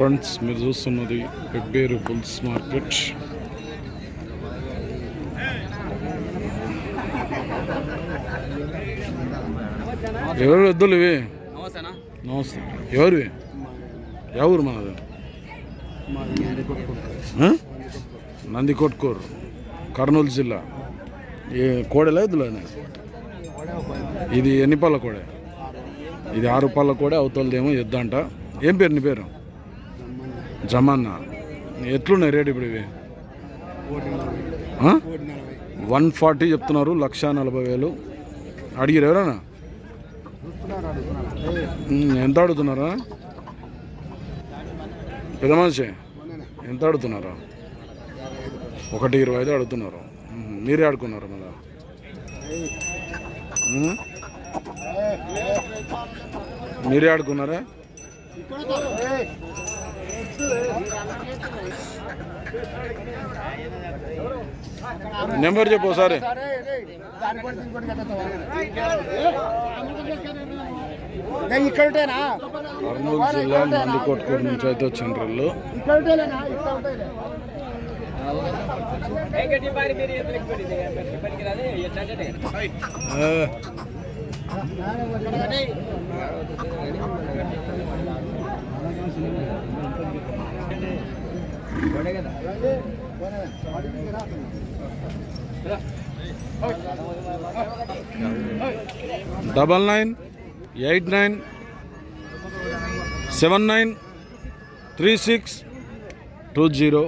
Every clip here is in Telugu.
ఫ్రెండ్స్ మీరు చూస్తున్నది పెబ్బేరు బుల్స్ మార్కెట్. ఎవరు ఎద్దులు ఇవి? నమస్తే. ఎవరివి? ఎవరు మనది? నంది కొట్కూరు కర్నూలు జిల్లా. ఏ కోడెలా ఎద్దులేనా ఇది ఎన్ని పళ్ళ కోడే? ఇది ఆరు పళ్ళ కోడే అవతలదేమో ఎద్దు అంట ఏం పేరు నీ పేరు? జమాన్నా ఎట్లున్నాయి రేటు ఇప్పుడు ఇవి? వన్ ఫార్టీ చెప్తున్నారు లక్ష నలభై వేలు. అడిగిరు ఎవరన్నా? ఎంత అడుగుతున్నారా? పెద్ద మనిషి ఎంత అడుగుతున్నారా? ఒకటి ఇరవై ఐదు అడుగుతున్నారు. మీరే ఆడుకున్నారు మళ్ళా? మీరే ఆడుకున్నారా? నెంబర్ చెప్పు ఒకసారి. కర్నూలు జిల్లా నందికొట్కూరు నుంచి అయితే ఉంటాయి ఆ, double nine eight nine seven nine three six two zero.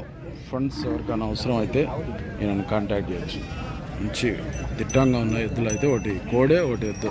Funds ఎవరికైనా అవసరం అయితే నేను కాంటాక్ట్ చేయొచ్చు. మంచి దిట్టంగా ఉన్న ఎద్దులు అయితే ఒకటి కోడే ఒకటి ఎద్దు.